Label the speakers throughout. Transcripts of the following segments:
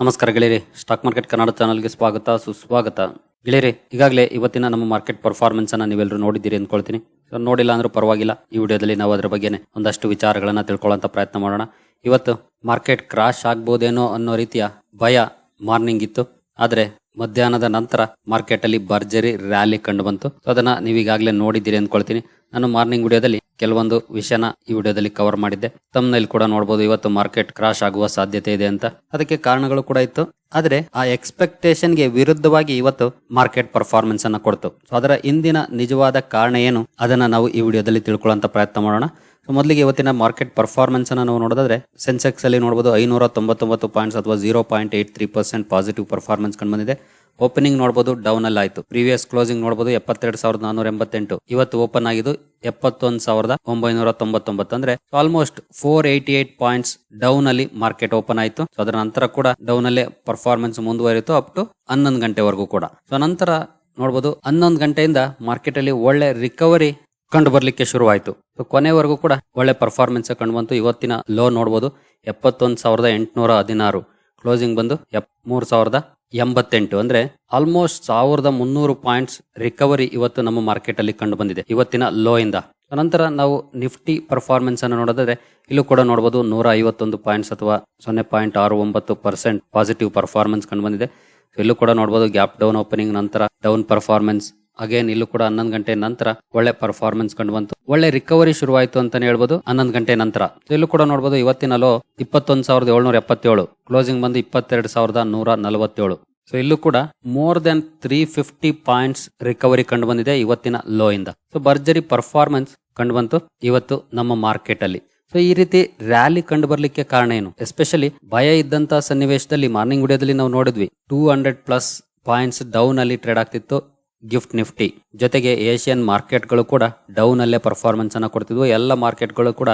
Speaker 1: ನಮಸ್ಕಾರ ಗೆಳೆಯರಿ. Stock market Kannada ಚಾನಲ್ಗೆ ಸ್ವಾಗತ, ಸುಸ್ವಾಗತ. ಗೆಳೆಯರಿ, ಈಗಾಗಲೇ ಇವತ್ತಿನ ನಮ್ಮ ಮಾರ್ಕೆಟ್ ಪರ್ಫಾರ್ಮೆನ್ಸ್ ಅನ್ನ ನೀವೆಲ್ಲರೂ ನೋಡಿದ್ದೀರಿ ಅಂದ್ಕೊಳ್ತೀನಿ. ನೋಡಿಲ್ಲ ಅಂದ್ರೂ ಪರವಾಗಿಲ್ಲ. ಈ ವಿಡಿಯೋದಲ್ಲಿ ನಾವು ಅದರ ಬಗ್ಗೆನೇ ಒಂದಷ್ಟು ವಿಚಾರಗಳನ್ನ ತಿಳ್ಕೊಳ್ಳೋಂಥ ಪ್ರಯತ್ನ ಮಾಡೋಣ. ಇವತ್ತು ಮಾರ್ಕೆಟ್ ಕ್ರಾಶ್ ಆಗ್ಬೋದೇನೋ ಅನ್ನೋ ರೀತಿಯ ಭಯ ಮಾರ್ನಿಂಗ್ ಇತ್ತು. ಆದ್ರೆ ಮಧ್ಯಾಹ್ನದ ನಂತರ ಮಾರ್ಕೆಟ್ ಅಲ್ಲಿ ಭರ್ಜರಿ ರ್ಯಾಲಿ ಕಂಡು ಬಂತು. ಅದನ್ನ ನೀವು ಈಗಾಗಲೇ ನೋಡಿದ್ದೀರಿ ಅಂದ್ಕೊಳ್ತೀನಿ. ನಾನು ಮಾರ್ನಿಂಗ್ ವಿಡಿಯೋದಲ್ಲಿ ಕೆಲವೊಂದು ವಿಷಯನ ಈ ವಿಡಿಯೋದಲ್ಲಿ ಕವರ್ ಮಾಡಿದ್ದೆ. ತಮ್ಮನಲ್ಲಿ ಕೂಡ ನೋಡಬಹುದು ಇವತ್ತು ಮಾರ್ಕೆಟ್ ಕ್ರಾಶ್ ಆಗುವ ಸಾಧ್ಯತೆ ಇದೆ ಅಂತ. ಅದಕ್ಕೆ ಕಾರಣಗಳು ಕೂಡ ಇತ್ತು. ಆದ್ರೆ ಆ ಎಕ್ಸ್ಪೆಕ್ಟೇಷನ್ಗೆ ವಿರುದ್ಧವಾಗಿ ಇವತ್ತು ಮಾರ್ಕೆಟ್ ಪರ್ಫಾರ್ಮೆನ್ಸ್ ಅನ್ನ ಕೊಡ್ತು. ಅದರ ಹಿಂದಿನ ನಿಜವಾದ ಕಾರಣ ಏನು? ಅದನ್ನ ನಾವು ಈ ವಿಡಿಯೋದಲ್ಲಿ ತಿಳ್ಕೊಳ್ಳುವಂತ ಪ್ರಯತ್ನ ಮಾಡೋಣ. ಸೊ ಮೊದಲಿಗೆ ಇವತ್ತಿನ ಮಾರ್ಕೆಟ್ ಪರ್ಫಾರ್ಮೆನ್ಸ್ ಅನ್ನ ನಾವು ನೋಡೋದಾದ್ರೆ ಸೆನ್ಸೆಕ್ಸ್ ಅಲ್ಲಿ ನೋಡಬಹುದು ಐನೂರ ತೊಂಬತ್ತೊಂಬತ್ತು ಪಾಯಿಂಟ್ಸ್ ಅಥವಾ zero point eight three percent positive performance ಕಂಡು ಬಂದಿದೆ. ಓಪನಿಂಗ್ ನೋಡಬಹುದು ಡೌನ್ ಅಲ್ಲಿ ಆಯಿತು. ಪ್ರೀವಿಯಸ್ ಕ್ಲೋಸಿಂಗ್ ನೋಡಬಹುದು ಎಪ್ಪತ್ತೆರಡು ಸಾವಿರದ ನಾನೂರ ಎಂಬತ್ತೆಂಟು. ಇವತ್ತು ಓಪನ್ ಆಗಿದ್ದು ಎಪ್ಪತ್ತೊಂದು ಸಾವಿರದ ಒಂಬೈನೂರ ತೊಂಬತ್ತೊಂಬತ್ತು ಅಂದ್ರೆ almost four eighty eight points down ಅಲ್ಲಿ ಮಾರ್ಕೆಟ್ ಓಪನ್ ಆಯಿತು. ಸೊ ಅದರ ನಂತರ ಕೂಡ ಡೌನ್ ಅಲ್ಲೇ ಪರ್ಫಾರ್ಮೆನ್ಸ್ ಮುಂದುವರಿತು ಅಪ್ ಟು ಹನ್ನೊಂದು ಗಂಟೆವರೆಗೂ ಕೂಡ. ಸೊ ನಂತರ ನೋಡಬಹುದು ಹನ್ನೊಂದು ಗಂಟೆಯಿಂದ ಮಾರ್ಕೆಟ್ ಅಲ್ಲಿ ಒಳ್ಳೆ ರಿಕವರಿ ಕಂಡು ಬರ್ಲಿಕ್ಕೆ ಶುರುವಾಯಿತು. ಸೊ ಕೊನೆವರೆಗೂ ಕೂಡ ಒಳ್ಳೆ ಪರ್ಫಾರ್ಮೆನ್ಸ್ ಕಂಡು ಬಂತು. ಇವತ್ತಿನ ಲೋ ನೋಡಬಹುದು ಎಪ್ಪತ್ತೊಂದು ಸಾವಿರದ ಎಂಟುನೂರ ಹದಿನಾರು. ಕ್ಲೋಸಿಂಗ್ ಬಂದು ಎಪ್, ಮೂರು ಸಾವಿರದ ಎಂಬತ್ತೆಂಟು. ಅಂದ್ರೆ ಆಲ್ಮೋಸ್ಟ್ ಸಾವಿರದ ಮುನ್ನೂರು ಪಾಯಿಂಟ್ಸ್ ರಿಕವರಿ ಇವತ್ತು ನಮ್ಮ ಮಾರ್ಕೆಟ್ ಅಲ್ಲಿ ಕಂಡು ಬಂದಿದೆ. ಇವತ್ತಿನ ಲೋ ಇಂದ. ನಂತರ ನಾವು ನಿಫ್ಟಿ ಪರ್ಫಾರ್ಮೆನ್ಸ್ ಅನ್ನು ನೋಡೋದಾದ್ರೆ, ಇಲ್ಲೂ ಕೂಡ ನೋಡಬಹುದು ನೂರ ಐವತ್ತೊಂದು ಪಾಯಿಂಟ್ಸ್ ಅಥವಾ ಸೊನ್ನೆ ಪಾಯಿಂಟ್ ಆರು ಒಂಬತ್ತು ಪರ್ಸೆಂಟ್ ಪಾಸಿಟಿವ್ ಪರ್ಫಾರ್ಮೆನ್ಸ್ ಕಂಡು ಬಂದಿದೆ. ಇಲ್ಲೂ ಕೂಡ ನೋಡಬಹುದು ಗ್ಯಾಪ್ ಡೌನ್ ಓಪನಿಂಗ್ ನಂತರ ಡೌನ್ ಪರ್ಫಾರ್ಮೆನ್ಸ್ ಅಗೇನ್ ಇಲ್ಲೂ ಕೂಡ ಹನ್ನೊಂದು ಗಂಟೆ ನಂತರ ಒಳ್ಳೆ ಪರ್ಫಾರ್ಮೆನ್ಸ್ ಕಂಡು ಬಂತು. ಒಳ್ಳೆ ರಿಕವರಿ ಶುರುವಾಯಿತು ಅಂತಾನೆ ಹೇಳ್ಬೋದು, ಹನ್ನೊಂದು ಗಂಟೆ ನಂತರ. ಇಲ್ಲೂ ಕೂಡ ನೋಡಬಹುದು ಇವತ್ತಿನ ಲೋ ಇಪ್ಪತ್ತೊಂದು ಸಾವಿರದ ಏಳ್ನೂರ ಎಪ್ಪತ್ತೇಳು ಕ್ಲೋಸಿಂಗ್ ಬಂದು ಇಪ್ಪತ್ತೆರಡು ಸಾವಿರದ ನೂರ ನಲವತ್ತೇಳು. ಸೊ ಇಲ್ಲೂ ಕೂಡ more than three fifty points recovery ಕಂಡು ಬಂದಿದೆ ಇವತ್ತಿನ ಲೋ ಇಂದ. ಸೊ ಭರ್ಜರಿ ಪರ್ಫಾರ್ಮೆನ್ಸ್ ಕಂಡು ಬಂತು ಇವತ್ತು ನಮ್ಮ ಮಾರ್ಕೆಟ್ ಅಲ್ಲಿ. ಸೊ ಈ ರೀತಿ ರ್ಯಾಲಿ ಕಂಡು ಬರ್ಲಿಕ್ಕೆ ಕಾರಣ ಏನು? ಎಸ್ಪೆಷಲಿ ಭಯ ಇದ್ದಂತ ಸನ್ನಿವೇಶದಲ್ಲಿ ಮಾರ್ನಿಂಗ್ ವಿಡಿಯೋದಲ್ಲಿ ನಾವು ನೋಡಿದ್ವಿ two hundred plus points down ಅಲ್ಲಿ ಟ್ರೇಡ್ ಆಗ್ತಿತ್ತು. GIFT Nifty. ಜೊತೆಗೆ ಏಷ್ಯನ್ ಮಾರ್ಕೆಟ್ಗಳು ಕೂಡ ಡೌನ್ ಅಲ್ಲೇ ಪರ್ಫಾರ್ಮೆನ್ಸ್ ಅನ್ನ ಕೊಡ್ತಿದ್ವು. ಎಲ್ಲ ಮಾರ್ಕೆಟ್ಗಳು ಕೂಡ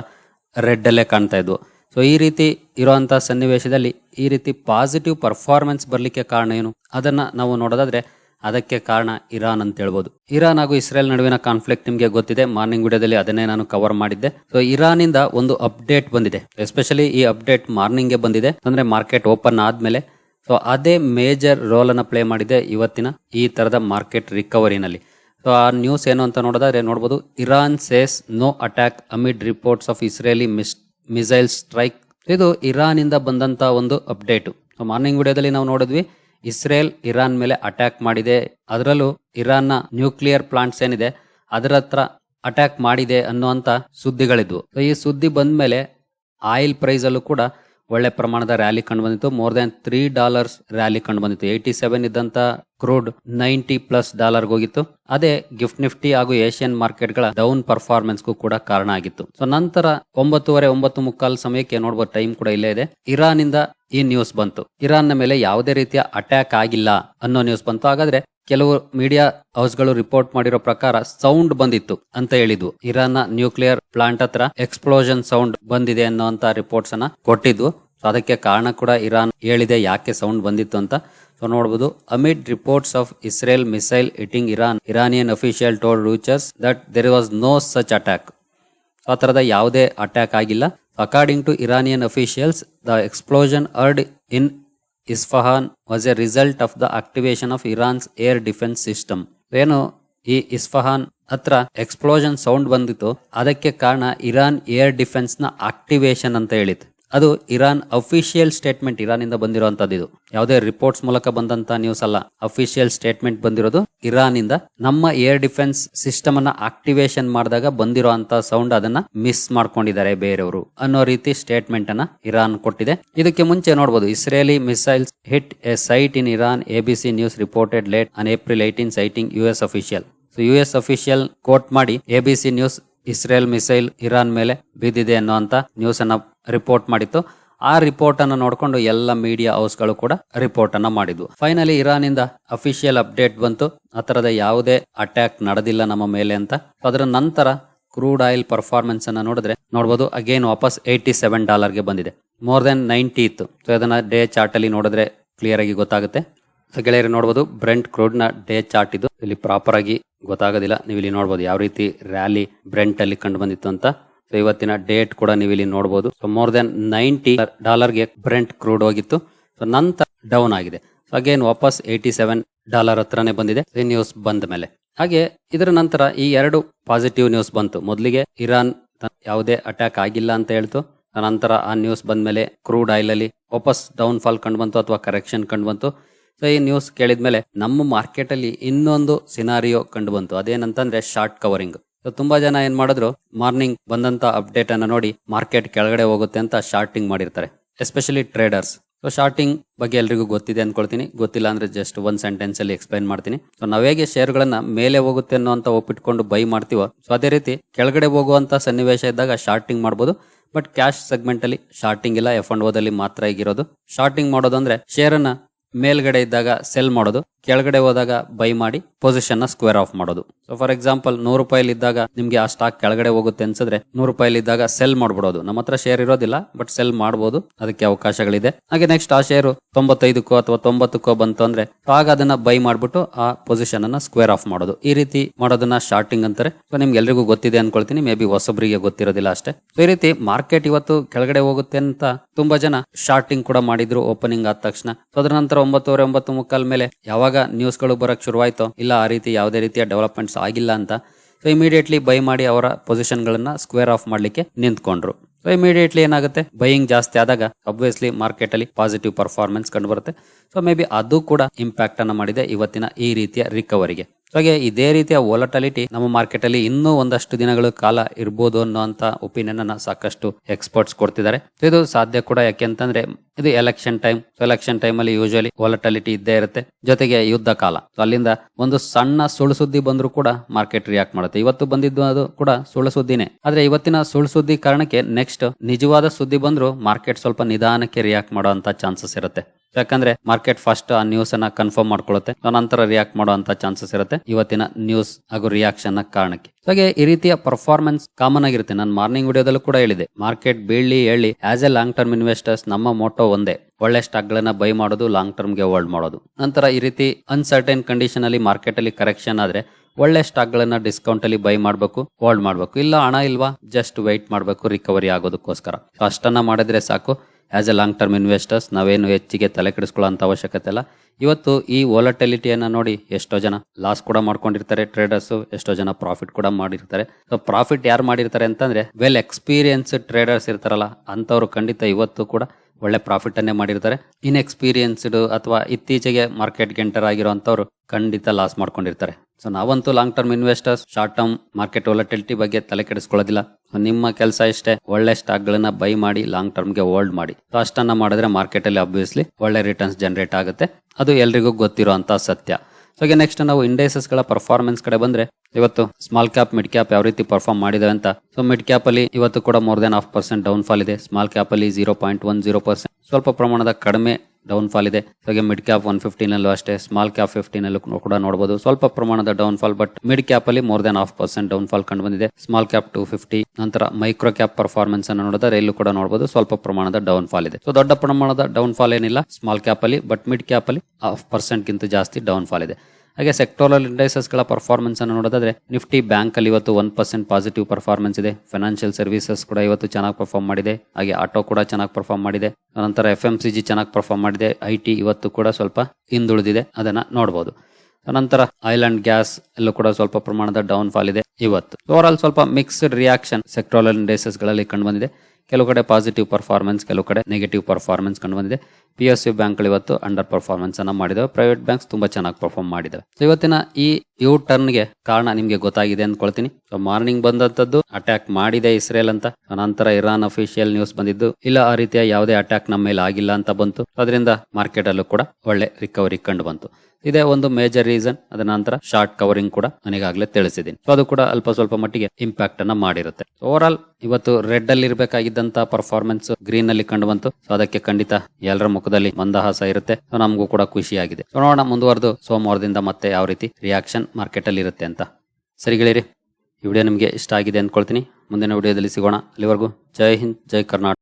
Speaker 1: ರೆಡ್ ಅಲ್ಲೇ ಕಾಣ್ತಾ ಇದ್ವು. ಸೊ ಈ ರೀತಿ ಇರುವಂತಹ ಸನ್ನಿವೇಶದಲ್ಲಿ ಈ ರೀತಿ ಪಾಸಿಟಿವ್ ಪರ್ಫಾರ್ಮೆನ್ಸ್ ಬರಲಿಕ್ಕೆ ಕಾರಣ ಏನು? ಅದನ್ನ ನಾವು ನೋಡೋದಾದ್ರೆ ಅದಕ್ಕೆ ಕಾರಣ ಇರಾನ್ ಅಂತ ಹೇಳ್ಬೋದು. ಇರಾನ್ ಹಾಗೂ ಇಸ್ರೇಲ್ ನಡುವಿನ ಕಾನ್ಫ್ಲಿಕ್ಟ್ ನಿಮಗೆ ಗೊತ್ತಿದೆ. ಮಾರ್ನಿಂಗ್ ವಿಡಿಯೋದಲ್ಲಿ ಅದನ್ನೇ ನಾನು ಕವರ್ ಮಾಡಿದ್ದೆ. ಸೊ ಇರಾನ್ ಇಂದ ಒಂದು ಅಪ್ಡೇಟ್ ಬಂದಿದೆ. ಎಸ್ಪೆಷಲಿ ಈ ಅಪ್ಡೇಟ್ ಮಾರ್ನಿಂಗ್ಗೆ ಬಂದಿದೆ. ಅಂದ್ರೆ ಮಾರ್ಕೆಟ್ ಓಪನ್ ಆದ್ಮೇಲೆ ಸೊ ಅದೇ ಮೇಜರ್ ರೋಲ್ ಅನ್ನ ಪ್ಲೇ ಮಾಡಿದೆ ಇವತ್ತಿನ ಈ ತರದ ಮಾರ್ಕೆಟ್ ರಿಕವರಿನಲ್ಲಿ ಸೊ ಆ ನ್ಯೂಸ್ ಏನು ಅಂತ ನೋಡೋದಾದ್ರೆ ನೋಡ್ಬೋದು Iran says no attack amid reports of Israeli mis missile strike ಇದು ಇರಾನಿಂದ ಬಂದಂಥ ಒಂದು ಅಪ್ಡೇಟು ಸೊ ಮಾರ್ನಿಂಗ್ ವಿಡಿಯೋದಲ್ಲಿ ನಾವು ನೋಡಿದ್ವಿ ಇಸ್ರೇಲ್ ಇರಾನ್ ಮೇಲೆ ಅಟ್ಯಾಕ್ ಮಾಡಿದೆ. ಅದರಲ್ಲೂ ಇರಾನ್ನ ನ್ಯೂಕ್ಲಿಯರ್ ಪ್ಲಾಂಟ್ಸ್ ಏನಿದೆ, ಅದರ ಹತ್ರ ಅಟ್ಯಾಕ್ ಮಾಡಿದೆ ಅನ್ನುವಂಥ ಸುದ್ದಿಗಳಿದ್ವು. ಸೊ ಈ ಸುದ್ದಿ ಬಂದ ಮೇಲೆ ಆಯಿಲ್ ಪ್ರೈಸಲ್ಲೂ ಕೂಡ ಒಳ್ಳೆ ಪ್ರಮಾಣದ ರ್ಯಾಲಿ ಕಂಡು ಬಂದಿತ್ತು. More than three dollars rally ಕಂಡು ಬಂದಿತ್ತು. ಏಯ್ಟಿ ಸೆವೆನ್ ಇದ್ದಂತ ಕ್ರೂಡ್ ನೈಂಟಿ ಪ್ಲಸ್ ಡಾಲರ್ ಹೋಗಿತ್ತು. ಅದೇ ಗಿಫ್ಟ್ ನಿಫ್ಟಿ ಹಾಗೂ ಏಷ್ಯನ್ ಮಾರ್ಕೆಟ್ಗಳ ಡೌನ್ ಪರ್ಫಾರ್ಮೆನ್ಸ್ಗೂ ಕೂಡ ಕಾರಣ ಆಗಿತ್ತು. ಸೊ ನಂತರ ಒಂಬತ್ತುವರೆ, ಒಂಬತ್ತು ಮುಕ್ಕಾಲ್ ಸಮಯಕ್ಕೆ ನೋಡಬಹುದು ಟೈಮ್ ಕೂಡ ಇಲ್ಲೇ ಇದೆ. ಇರಾನ್ ಇಂದ ಈ ನ್ಯೂಸ್ ಬಂತು. ಇರಾನ್ನ ಮೇಲೆ ಯಾವುದೇ ರೀತಿಯ ಅಟ್ಯಾಕ್ ಆಗಿಲ್ಲ ಅನ್ನೋ ನ್ಯೂಸ್ ಬಂತು. ಹಾಗಾದ್ರೆ ಕೆಲವು ಮೀಡಿಯಾ ಹೌಸ್ಗಳು ರಿಪೋರ್ಟ್ ಮಾಡಿರೋ ಪ್ರಕಾರ ಸೌಂಡ್ ಬಂದಿತ್ತು ಅಂತ ಹೇಳಿದ್ವು ಇರಾನ್ನ ನ್ಯೂಕ್ಲಿಯರ್ ಪ್ಲಾಂಟ್ ಹತ್ರ ಎಕ್ಸ್ಪ್ಲೋಷನ್ ಸೌಂಡ್ ಬಂದಿದೆ ಅನ್ನೋಂತ ರಿಪೋರ್ಟ್ಸ್ ಅನ್ನ ಕೊಟ್ಟಿದ್ವು ಅದಕ್ಕೆ ಕಾರಣ ಕೂಡ ಇರಾನ್ ಹೇಳಿದೆ ಯಾಕೆ ಸೌಂಡ್ ಬಂದಿತ್ತು ಅಂತ. ಸೊ ನೋಡಬಹುದು amid reports of Israel missile hitting Iran Iranian official told Reuters that there was no such attack ಆ ಥರದ ಯಾವುದೇ ಅಟ್ಯಾಕ್ ಆಗಿಲ್ಲ. According to Iranian officials, the explosion heard in Isfahan was a result of the activation of Iran's air defence system ಏನು ಈ Isfahan ಹತ್ರ explosion sound ಬಂದಿತ್ತು ಅದಕ್ಕೆ ಕಾರಣ ಇರಾನ್ ಏರ್ ಡಿಫೆನ್ಸ್ನ ಆಕ್ಟಿವೇಶನ್ ಅಂತ ಹೇಳಿತ್ತು. ಅದು ಇರಾನ್ ಅಫಿಷಿಯಲ್ ಸ್ಟೇಟ್ಮೆಂಟ್ ಇರಾನ್ ಇಂದ ಬಂದಿರುವಂತದ್ದು ಇದು. ಯಾವುದೇ ರಿಪೋರ್ಟ್ಸ್ ಮೂಲಕ ಬಂದಂತ ನ್ಯೂಸ್ ಅಲ್ಲ. ಅಫಿಷಿಯಲ್ ಸ್ಟೇಟ್ಮೆಂಟ್ ಬಂದಿರೋದು ಇರಾನ್ ಇಂದ ನಮ್ಮ ಏರ್ ಡಿಫೆನ್ಸ್ ಸಿಸ್ಟಮ್ ಅನ್ನ ಆಕ್ಟಿವೇಶನ್ ಮಾಡಿದಾಗ ಬಂದಿರುವಂತ ಸೌಂಡ್ ಅದನ್ನ ಮಿಸ್ ಮಾಡ್ಕೊಂಡಿದ್ದಾರೆ ಬೇರೆಯವರು ಅನ್ನೋ ರೀತಿ ಸ್ಟೇಟ್ಮೆಂಟ್ ಅನ್ನ ಇರಾನ್ ಕೊಟ್ಟಿದೆ. ಇದಕ್ಕೆ ಮುಂಚೆ ನೋಡಬಹುದು Israeli missiles hit a site in Iran ABC news reported late on April eighteen citing U S official so U S official quote ಮಾಡಿ ABC news Israel missile Iran ಮೇಲೆ ಬಿದ್ದಿದೆ ಅನ್ನುವಂತ ನ್ಯೂಸ್ ಅನ್ನ ರಿಪೋರ್ಟ್ ಮಾಡಿತ್ತು. ಆ ರಿಪೋರ್ಟ್ ಅನ್ನು ನೋಡಿಕೊಂಡು ಎಲ್ಲ ಮೀಡಿಯಾ ಹೌಸ್ಗಳು ಕೂಡ ರಿಪೋರ್ಟ್ ಅನ್ನ ಮಾಡಿದ್ವು. ಫೈನಲಿ ಇರಾನ್ ಇಂದ ಅಫಿಷಿಯಲ್ ಅಪ್ಡೇಟ್ ಬಂತು. ಆ ತರದ ಯಾವುದೇ ಅಟ್ಯಾಕ್ ನಡೆದಿಲ್ಲ ನಮ್ಮ ಮೇಲೆ ಅಂತ. ಅದರ ನಂತರ ಕ್ರೂಡ್ ಆಯಿಲ್ ಪರ್ಫಾರ್ಮೆನ್ಸ್ ಅನ್ನ ನೋಡಿದ್ರೆ ನೋಡಬಹುದು ಅಗೇನ್ ವಾಪಸ್ ಏಯ್ಟಿ ಸೆವೆನ್ ಡಾಲರ್ಗೆ ಬಂದಿದೆ. ಮೋರ್ ದೆನ್ ನೈಂಟಿ ಇತ್ತು. ಸೊ ಅದನ್ನ ಡೇ ಚಾರ್ಟ್ ಅಲ್ಲಿ ನೋಡಿದ್ರೆ ಕ್ಲಿಯರ್ ಆಗಿ ಗೊತ್ತಾಗುತ್ತೆ. ಗೆಳೆಯರು ನೋಡಬಹುದು ಬ್ರೆಂಟ್ ಕ್ರೂಡ್ನ ಡೇ ಚಾರ್ಟ್ ಇದು. ಇಲ್ಲಿ ಪ್ರಾಪರ್ ಆಗಿ ಗೊತ್ತಾಗೋದಿಲ್ಲ. ನೀವು ಇಲ್ಲಿ ನೋಡಬಹುದು ಯಾವ ರೀತಿ ರ್ಯಾಲಿ ಬ್ರೆಂಟ್ ಅಲ್ಲಿ ಕಂಡು ಬಂದಿತ್ತು ಅಂತ. ಸೊ ಇವತ್ತಿನ ಡೇಟ್ ಕೂಡ ನೀವು ಇಲ್ಲಿ ನೋಡಬಹುದು ಸೊ ಮೋರ್ ದೆನ್ ನೈಂಟಿ ಡಾಲರ್ಗೆ ಬ್ರೆಂಟ್ ಕ್ರೂಡ್ ಹೋಗಿತ್ತು. ಸೊ ನಂತರ ಡೌನ್ ಆಗಿದೆ. ಸೊ ಅಗೇನ್ ವಾಪಸ್ ಏಯ್ಟಿ ಸೆವೆನ್ ಡಾಲರ್ ಹತ್ರನೇ ಬಂದಿದೆ. ಈ ನ್ಯೂಸ್ ಬಂದ ಮೇಲೆ. ಹಾಗೆ, ಇದರ ನಂತರ ಈ ಎರಡು ಪಾಸಿಟಿವ್ ನ್ಯೂಸ್ ಬಂತು. ಮೊದಲಿಗೆ ಇರಾನ್ ಯಾವುದೇ ಅಟ್ಯಾಕ್ ಆಗಿಲ್ಲ ಅಂತ ಹೇಳ್ತು. ನಂತರ ಆ ನ್ಯೂಸ್ ಬಂದ ಮೇಲೆ ಕ್ರೂಡ್ ಆಯಿಲ್ ಅಲ್ಲಿ ವಾಪಸ್ ಡೌನ್ ಫಾಲ್ ಕಂಡು ಬಂತು ಅಥವಾ ಕರೆಕ್ಷನ್ ಕಂಡು ಬಂತು. ಸೊ ಈ ನ್ಯೂಸ್ ಕೇಳಿದ್ಮೇಲೆ ನಮ್ಮ ಮಾರ್ಕೆಟ್ ಅಲ್ಲಿ ಇನ್ನೊಂದು ಸಿನಾರಿಯೋ ಕಂಡು ಬಂತು. ಅದೇನಂತಂದ್ರೆ ಶಾರ್ಟ್ ಕವರಿಂಗ್ ತುಂಬಾ ಜನ ಏನ್ ಮಾಡಿದ್ರು? ಮಾರ್ನಿಂಗ್ ಬಂದಂತ ಅಪ್ಡೇಟ್ ಅನ್ನ ನೋಡಿ ಮಾರ್ಕೆಟ್ ಕೆಳಗಡೆ ಹೋಗುತ್ತೆ ಅಂತ ಶಾರ್ಟಿಂಗ್ ಮಾಡಿರ್ತಾರೆ ಎಸ್ಪೆಷಲಿ ಟ್ರೇಡರ್ಸ್ ಸೊ ಶಾರ್ಟಿಂಗ್ ಬಗ್ಗೆ ಎಲ್ರಿಗೂ ಗೊತ್ತಿದೆ ಅನ್ಕೊಳ್ತೀನಿ. ಗೊತ್ತಿಲ್ಲ ಅಂದ್ರೆ ಜಸ್ಟ್ ಒಂದ್ ಸೆಂಟೆನ್ಸ್ ಅಲ್ಲಿ ಎಕ್ಸ್ಪ್ಲೈನ್ ಮಾಡ್ತೀನಿ. ಸೊ ನಾವ್ ಹೇಗೆ ಶೇರ್ಗಳನ್ನ ಮೇಲೆ ಹೋಗುತ್ತೆ ಅನ್ನೋ ಅಂತ ಒಪ್ಪಿಟ್ಕೊಂಡು ಬೈ ಮಾಡ್ತೀವೋ ಸೊ ಅದೇ ರೀತಿ ಕೆಳಗಡೆ ಹೋಗುವಂತ ಸನ್ನಿವೇಶ ಇದ್ದಾಗ ಶಾರ್ಟಿಂಗ್ ಮಾಡ್ಬೋದು. ಬಟ್ ಕ್ಯಾಶ್ ಸೆಗ್ಮೆಂಟ್ ಅಲ್ಲಿ ಶಾರ್ಟಿಂಗ್ ಇಲ್ಲ ಎಫ್ ಅಂಡ್ ಓದಲ್ಲಿ ಮಾತ್ರ ಈಗಿರೋದು ಶಾರ್ಟಿಂಗ್ ಮಾಡೋದು ಅಂದ್ರೆ ಶೇರ್ ಅನ್ನ ಮೇಲ್ಗಡೆ ಇದ್ದಾಗ ಸೆಲ್ ಮಾಡೋದು. ಕೆಳಗಡೆ ಹೋದಾಗ ಬೈ ಮಾಡಿ ಪೊಸಿಷನ್ನ ಸ್ಕ್ವೇರ್ ಆಫ್ ಮಾಡೋದು. ಸೊ ಫಾರ್ ಎಕ್ಸಾಂಪಲ್ ನೂರು ರೂಪಾಯಿಲಿ ಇದ್ದಾಗ ನಿಮ್ಗೆ ಆ ಸ್ಟಾಕ್ ಕೆಳಗಡೆ ಹೋಗುತ್ತೆ ಅನ್ಸಿದ್ರೆ ನೂರು ರೂಪಾಯಿಲಿ ಇದ್ದಾಗ ಸೆಲ್ ಮಾಡ್ಬಿಡೋದು. ನಮ್ಮ ಹತ್ರ ಶೇರ್ ಇರೋದಿಲ್ಲ ಬಟ್ ಸೆಲ್ ಮಾಡಬಹುದು ಅದಕ್ಕೆ ಅವಕಾಶಗಳಿದೆ. ಹಾಗೆ ನೆಕ್ಸ್ಟ್ ಆ ಶೇರು ತೊಂಬತ್ತೈದಕ್ಕೋ ಅಥವಾ ತೊಂಬತ್ತಕ್ಕೋ ಬಂತು ಅಂದ್ರೆ ಆಗ ಅದನ್ನ ಬೈ ಮಾಡ್ಬಿಟ್ಟು ಆ ಪೊಸಿಷನ್ ಅನ್ನ ಸ್ಕ್ವೇರ್ ಆಫ್ ಮಾಡೋದು. ಈ ರೀತಿ ಮಾಡೋದನ್ನ ಶಾರ್ಟಿಂಗ್ ಅಂತಾರೆ. ಸೊ ನಿಮ್ಗೆ ಎಲ್ರಿಗೂ ಗೊತ್ತಿದೆ ಅನ್ಕೊಳ್ತೀನಿ. ಮೇ ಬಿ ಹೊಸಬ್ರಿಗೆ ಗೊತ್ತಿರೋದಿಲ್ಲ ಅಷ್ಟೇ. ಈ ರೀತಿ ಮಾರ್ಕೆಟ್ ಇವತ್ತು ಕೆಳಗಡೆ ಹೋಗುತ್ತೆ ಅಂತ ತುಂಬಾ ಜನ ಶಾರ್ಟಿಂಗ್ ಕೂಡ ಮಾಡಿದ್ರು ಓಪನಿಂಗ್ ಆದ ತಕ್ಷಣ. ಅದರ ನಂತರ ಒಂಬತ್ತುವರೆ, ಒಂಬತ್ತು ಮುಕ್ಕಾಲ್ ಮೇಲೆ ಯಾವಾಗ ನ್ಯೂಸ್ಗಳು ಬರೋಕ್ಕೆ ಶುರುವಾಯ್ತೋ ಇಲ್ಲ ಆ ರೀತಿ ಯಾವುದೇ ರೀತಿಯ ಡೆವಲಪ್ಮೆಂಟ್ಸ್ ಆಗಿಲ್ಲ ಅಂತ ಸೊ ಇಮಿಡಿಯೇಟ್ಲಿ ಬೈ ಮಾಡಿ ಅವರ ಪೊಸಿಷನ್ಗಳನ್ನ ಸ್ಕ್ವೇರ್ ಆಫ್ ಮಾಡ್ಲಿಕ್ಕೆ ನಿಂತ್ಕೊಂಡ್ರು. ಸೊ ಇಮಿಡಿಯೇಟ್ಲಿ ಏನಾಗುತ್ತೆ? ಬೈಯಿಂಗ್ ಜಾಸ್ತಿ ಆದಾಗ ಅಬ್ವಿಯಸ್ಲಿ ಮಾರ್ಕೆಟ್ ಅಲ್ಲಿ ಪಾಸಿಟಿವ್ ಪರ್ಫಾರ್ಮೆನ್ಸ್ ಕಂಡು ಬರುತ್ತೆ. ಸೊ ಮೇ ಬಿ ಅದು ಕೂಡ ಇಂಪ್ಯಾಕ್ಟ್ ಅನ್ನ ಮಾಡಿದೆ ಇವತ್ತಿನ ಈ ರೀತಿಯ ರಿಕವರಿಗೆ ಹಾಗೆ ಇದೇ ರೀತಿಯ ವೊಲಟಾಲಿಟಿ ನಮ್ಮ ಮಾರ್ಕೆಟ್ ಅಲ್ಲಿ ಇನ್ನೂ ಒಂದಷ್ಟು ದಿನಗಳ ಕಾಲ ಇರ್ಬೋದು ಅನ್ನೋಂತ ಒಪಿನಿಯನ್ ಅನ್ನ ಸಾಕಷ್ಟು ಎಕ್ಸ್ಪರ್ಟ್ಸ್ ಕೊಡ್ತಿದ್ದಾರೆ. ಇದು ಸಾಧ್ಯ ಕೂಡ. ಯಾಕೆ ಅಂತಂದ್ರೆ ಇದು ಎಲೆಕ್ಷನ್ ಟೈಮ್ ಎಲೆಕ್ಷನ್ ಟೈಮ್ ಅಲ್ಲಿ ಯೂಶಲಿ ವೊಲಟಾಲಿಟಿ ಇದ್ದೇ ಇರುತ್ತೆ. ಜೊತೆಗೆ ಯುದ್ಧ ಕಾಲ. ಅಲ್ಲಿಂದ ಒಂದು ಸಣ್ಣ ಸುಳ್ಳು ಸುದ್ದಿ ಬಂದ್ರು ಕೂಡ ಮಾರ್ಕೆಟ್ ರಿಯಾಕ್ಟ್ ಮಾಡುತ್ತೆ. ಇವತ್ತು ಬಂದಿದ್ದು ಅದು ಕೂಡ ಸುಳ್ಳು ಸುದ್ದಿನೇ. ಆದ್ರೆ ಇವತ್ತಿನ ಸುಳ್ಳು ಸುದ್ದಿ ಕಾರಣಕ್ಕೆ ನೆಕ್ಸ್ಟ್ ನಿಜವಾದ ಸುದ್ದಿ ಬಂದ್ರು ಮಾರ್ಕೆಟ್ ಸ್ವಲ್ಪ ನಿಧಾನಕ್ಕೆ ರಿಯಾಕ್ಟ್ ಮಾಡುವಂತ ಚಾನ್ಸಸ್ ಇರುತ್ತೆ. ಯಾಕಂದ್ರೆ ಮಾರ್ಕೆಟ್ ಫಸ್ಟ್ ಆ ನ್ಯೂಸ್ ಅನ್ನ ಕನ್ಫರ್ಮ್ ಮಾಡ್ಕೊಳ್ಳುತ್ತೆ. ನಂತರ ರಿಯಾಕ್ಟ್ ಮಾಡುವಂತ ಚಾನ್ಸಸ್ ಇರುತ್ತೆ. ಇವತ್ತಿನ ನ್ಯೂಸ್ ಹಾಗೂ ರಿಯಾಕ್ಷನ್ನ ಕಾರಣಕ್ಕೆ. ಹಾಗೆ ಈ ರೀತಿಯ ಪರ್ಫಾರ್ಮೆನ್ಸ್ ಕಾಮನ್ ಆಗಿರುತ್ತೆ. ನಾನು ಮಾರ್ನಿಂಗ್ ವಿಡಿಯೋದಲ್ಲೂ ಕೂಡ ಹೇಳಿದೆ. ಮಾರ್ಕೆಟ್ ಬೀಳಿ ಹೇಳಿ as a long term investors ನಮ್ಮ ಮೋಟೋ ಒಂದೇ. ಒಳ್ಳೆ ಸ್ಟಾಕ್ ಗಳನ್ನ ಬೈ ಮಾಡೋದು ಲಾಂಗ್ ಟರ್ಮ್ಗೆ ಹೋಲ್ಡ್ ಮಾಡೋದು. ನಂತರ ಈ ರೀತಿ ಅನ್ಸರ್ಟೈನ್ ಕಂಡೀಷನ್ ಅಲ್ಲಿ ಮಾರ್ಕೆಟ್ ಅಲ್ಲಿ ಕರೆಕ್ಷನ್ ಆದ್ರೆ ಒಳ್ಳೆ ಸ್ಟಾಕ್ ಗಳನ್ನ ಡಿಸ್ಕೌಂಟ್ ಅಲ್ಲಿ ಬೈ ಮಾಡಬೇಕು ಹೋಲ್ಡ್ ಮಾಡಬೇಕು. ಇಲ್ಲ ಹಣ ಇಲ್ವಾ ಜಸ್ಟ್ ವೈಟ್ ಮಾಡಬೇಕು ರಿಕವರಿ ಆಗೋದಕ್ಕೋಸ್ಕರ. ಅಷ್ಟನ್ನ ಮಾಡಿದ್ರೆ ಸಾಕು. As a long term investors ನಾವೇನು ಹೆಚ್ಚಿಗೆ ತಲೆ ಕೆಡಿಸ್ಕೊಳ್ಳೋಂಥ ಅವಶ್ಯಕತೆ ಇಲ್ಲ. ಇವತ್ತು ಈ ವೊಲಟಿಲಿಟಿಯನ್ನ ನೋಡಿ ಎಷ್ಟೋ ಜನ ಲಾಸ್ ಕೂಡ ಮಾಡ್ಕೊಂಡಿರ್ತಾರೆ ಟ್ರೇಡರ್ಸ್ ಎಷ್ಟೋ ಜನ ಪ್ರಾಫಿಟ್ ಕೂಡ ಮಾಡಿರ್ತಾರೆ. ಸೊ ಪ್ರಾಫಿಟ್ ಯಾರು ಮಾಡಿರ್ತಾರೆ ಅಂತಂದ್ರೆ ವೆಲ್ ಎಕ್ಸ್ಪೀರಿಯನ್ಸ್ ಟ್ರೇಡರ್ಸ್ ಇರ್ತಾರಲ್ಲ, ಅಂಥವ್ರು ಖಂಡಿತ ಇವತ್ತು ಕೂಡ ಒಳ್ಳೆ ಪ್ರಾಫಿಟ್ ಅನ್ನೇ ಮಾಡಿರ್ತಾರೆ. ಇನ್ಎಕ್ಸ್ಪೀರಿಯನ್ಸ್ಡ್ ಅಥವಾ ಇತ್ತೀಚೆಗೆ ಮಾರ್ಕೆಟ್ಗೆ ಎಂಟರ್ ಆಗಿರುವಂತವ್ರು ಖಂಡಿತ ಲಾಸ್ ಮಾಡ್ಕೊಂಡಿರ್ತಾರೆ. ಸೊ ನಾವಂತೂ long term investors short term market volatility ಬಗ್ಗೆ ತಲೆ ಕೆಡಿಸ್ಕೊಳ್ಳೋದಿಲ್ಲ. ನಿಮ್ಮ ಕೆಲಸ ಇಷ್ಟೇ. ಒಳ್ಳೆ ಸ್ಟಾಕ್ ಗಳನ್ನ ಬೈ ಮಾಡಿ ಲಾಂಗ್ ಟರ್ಮ್ಗೆ ಹೋಲ್ಡ್ ಮಾಡಿ. ಸೊ ಅಷ್ಟನ್ನ ಮಾಡಿದ್ರೆ ಮಾರ್ಕೆಟ್ ಅಲ್ಲಿ ಅಬ್ವಿಯಸ್ಲಿ ಒಳ್ಳೆ ರಿಟರ್ನ್ಸ್ ಜನರೇಟ್ ಆಗುತ್ತೆ. ಅದು ಎಲ್ರಿಗೂ ಗೊತ್ತಿರುವಂತಹ ಸತ್ಯ. ಸೊ ಹಾಗೆ ನೆಕ್ಸ್ಟ್ ನಾವು ಇಂಡೈಸಸ್ಗಳ ಪರ್ಫಾರ್ಮೆನ್ಸ್ ಕಡೆ ಬಂದ್ರೆ, ಇವತ್ತು ಸ್ಮಾಲ್ ಕ್ಯಾಪ್ ಮಿಡ್ ಕ್ಯಾಪ್ ಯಾವ ರೀತಿ ಪರ್ಫಾರ್ಮ್ ಮಾಡಿದಾವೆ ಅಂತ. ಸೊ ಮಿಡ್ ಕ್ಯಾಪ್ ಅಲ್ಲಿ ಇವತ್ತು ಕೂಡ more than half percent down fall ಇದೆ. ಸ್ಮಾಲ್ ಕ್ಯಾಪ್ ಅಲ್ಲಿ zero point one zero percent ಸ್ವಲ್ಪ ಪ್ರಮಾಣದ ಕಡಿಮೆ ಡೌನ್ ಫಾಲ್ ಇದೆ ಹಾಗೆ ಮಿಡ್ ಕ್ಯಾಪ್ ಒನ್ ಫಿಫ್ಟೀನ್ ಅಲ್ಲೂ ಅಷ್ಟೇ ಸ್ಮಾಲ್ ಕ್ಯಾಪ್ ಫಿಫ್ಟೀನ್ ಅಲ್ಲೂ ಕೂಡ ನೋಡಬಹುದು ಸ್ವಲ್ಪ ಪ್ರಮಾಣದ down fall but mid cap ಅಲ್ಲಿ more than half percent down fall ಕಂಡು ಬಂದಿದೆ. ಸ್ಮಾಲ್ ಕ್ಯಾಪ್ ಟು ಫಿಫ್ಟಿ ನಂತರ ಮೈಕ್ರೋ ಕ್ಯಾಪ್ ಪರ್ಫಾರ್ಮೆನ್ಸ್ ಅನ್ನು ನೋಡಿದ್ರೆ ಇಲ್ಲೂ ಕೂಡ ನೋಡಬಹುದು ಸ್ವಲ್ಪ ಪ್ರಮಾಣದ ಡೌನ್ ಫಾಲ್ ಇದೆ. ಸೊ ದೊಡ್ಡ ಪ್ರಮಾಣದ ಡೌನ್ ಫಾಲ್ ಏನಿಲ್ಲ ಸ್ಮಾಲ್ ಕ್ಯಾಪ್ ಅಲ್ಲಿ ಬಟ್ ಮಿಡ್ ಕ್ಯಾಪ್ ಅಲ್ಲಿ ಹಾಫ್ ಪರ್ಸೆಂಟ್ ಗಿಂತ ಜಾಸ್ತಿ ಡೌನ್ ಫಾಲ್ ಇದೆ. ಹಾಗೆ ಸೆಕ್ಟೋರಲ್ ಇಂಡೈಸಸ್ಗಳ ಪರ್ಫಾರ್ಮೆನ್ಸ್ ಅನ್ನು ನೋಡೋದಾದ್ರೆ ನಿಫ್ಟಿ ಬ್ಯಾಂಕ್ ಅಲ್ಲಿ ಇವತ್ತು ಒನ್ ಪರ್ಸೆಂಟ್ ಪಾಸಿಟಿವ್ ಪರ್ಫಾರ್ಮೆನ್ಸ್ ಇದೆ. ಫೈನಾನ್ಷಿಯಲ್ ಸರ್ವಿಸಸ್ ಕೂಡ ಇವತ್ತು ಚೆನ್ನಾಗಿ ಪರ್ಫಾರ್ಮ್ ಮಾಡಿದೆ. ಹಾಗೆ ಆಟೋ ಕೂಡ ಚೆನ್ನಾಗಿ ಪರ್ಫಾರ್ಮ್ ಮಾಡಿದೆ. ನಂತರ ಎಫ್ ಎಂ ಸಿ ಜಿ ಚೆನ್ನಾಗಿ ಪರ್ಫಾರ್ಮ್ ಮಾಡಿದೆ. ಐ ಟಿ ಇವತ್ತು ಕೂಡ ಸ್ವಲ್ಪ ಹಿಂದುಳಿದಿದೆ. ಅದನ್ನ ನೋಡಬಹುದು ನಂತರ ಐಲ್ಯಾಂಡ್ ಗ್ಯಾಸ್ ಎಲ್ಲೂ ಕೂಡ ಸ್ವಲ್ಪ ಪ್ರಮಾಣದ ಡೌನ್ ಫಾಲ್ ಇದೆ ಇವತ್ತು. ಓವರ್ ಆಲ್ ಸ್ವಲ್ಪ ಮಿಕ್ಸ್ಡ್ ರಿಯಾಕ್ಷನ್ ಸೆಕ್ಟೋರಲ್ ಇಂಡೈಸಸ್ಗಳಲ್ಲಿ ಕಂಡು ಬಂದಿದೆ. ಕೆಲವು ಕಡೆ ಪಾಸಿಟಿವ್ ಪರ್ಫಾರ್ಮೆನ್ಸ್ ಕೆಲವು ಕಡೆ ನೆಗೆಟಿವ್ ಪರ್ಫಾರ್ಮೆನ್ಸ್ ಕಂಡು ಬಂದಿದೆ. ಪಿ ಎಸ್ ಯು ಬ್ಯಾಂಕ್ ಇವತ್ತು ಅಂಡರ್ ಪರ್ಫಾರ್ಮೆನ್ಸ್ ಅನ್ನ ಮಾಡಿದವೆ. ಪ್ರೈವೇಟ್ ಬ್ಯಾಂಕ್ಸ್ ತುಂಬಾ ಚೆನ್ನಾಗಿ ಪರ್ಫಾರ್ಮ್ ಮಾಡಿದವೆ. ಸೊ ಇವತ್ತಿನ ಈ ಯು ಟರ್ನ್ಗೆ ಕಾರಣ ನಿಮ್ಗೆ ಗೊತ್ತಾಗಿದೆ ಅಂದ್ಕೊಳ್ತೀನಿ. ಸೊ ಮಾರ್ನಿಂಗ್ ಬಂದಂತದ್ದು ಅಟ್ಯಾಕ್ ಮಾಡಿದೆ ಇಸ್ರೇಲ್ ಅಂತ. ನಂತರ ಇರಾನ್ ಅಫಿಷಿಯಲ್ ನ್ಯೂಸ್ ಬಂದಿದ್ದು. ಇಲ್ಲ, ಆ ರೀತಿಯ ಯಾವುದೇ ಅಟ್ಯಾಕ್ ನಮ್ಮ ಮೇಲೆ ಆಗಿಲ್ಲ ಅಂತ ಬಂತು. ಅದರಿಂದ ಮಾರ್ಕೆಟ್ ಅಲ್ಲೂ ಕೂಡ ಒಳ್ಳೆ ರಿಕವರಿ ಕಂಡು ಬಂತು. ಇದೇ ಒಂದು ಮೇಜರ್ ರೀಸನ್ ಅದರ ನಂತರ ಶಾರ್ಟ್ ಕವರಿಂಗ್ ಕೂಡ ನನಗಾಗಲೇ ತಿಳಿಸಿದ್ದೀನಿ. ಸೊ ಅದು ಕೂಡ ಅಲ್ಪ ಸ್ವಲ್ಪ ಮಟ್ಟಿಗೆ ಇಂಪ್ಯಾಕ್ಟ್ ಅನ್ನ ಮಾಡಿರುತ್ತೆ. ಓವರ್ ಆಲ್ ಇವತ್ತು ರೆಡ್ ಅಲ್ಲಿ ಇರಬೇಕಾಗಿದ್ದಂತ ಪರ್ಫಾರ್ಮೆನ್ಸ್ ಗ್ರೀನ್ ಅಲ್ಲಿ ಕಂಡು ಬಂತು. ಸೊ ಅದಕ್ಕೆ ಖಂಡಿತ ಎಲ್ಲರ ಮುಖದಲ್ಲಿ ಮಂದಹಾಸ ಇರುತ್ತೆ. ಸೊ ನಮಗೂ ಕೂಡ ಖುಷಿಯಾಗಿದೆ. ಸೊ ನೋಡೋಣ ಮುಂದುವರೆದು. ಸೋಮವಾರದಿಂದ ಮತ್ತೆ ಯಾವ ರೀತಿ ರಿಯಾಕ್ಷನ್ ಮಾರ್ಕೆಟ್ ಅಲ್ಲಿ ಇರುತ್ತೆ ಅಂತ. ಸರಿಗಳಿರಿ ಈ ವಿಡಿಯೋ ನಿಮಗೆ ಇಷ್ಟ ಆಗಿದೆ ಅಂದ್ಕೊಳ್ತೀನಿ. ಮುಂದಿನ ವಿಡಿಯೋದಲ್ಲಿ ಸಿಗೋಣ. ಅಲ್ಲಿವರೆಗೂ ಜೈ ಹಿಂದ್, ಜೈ ಕರ್ನಾಟಕ.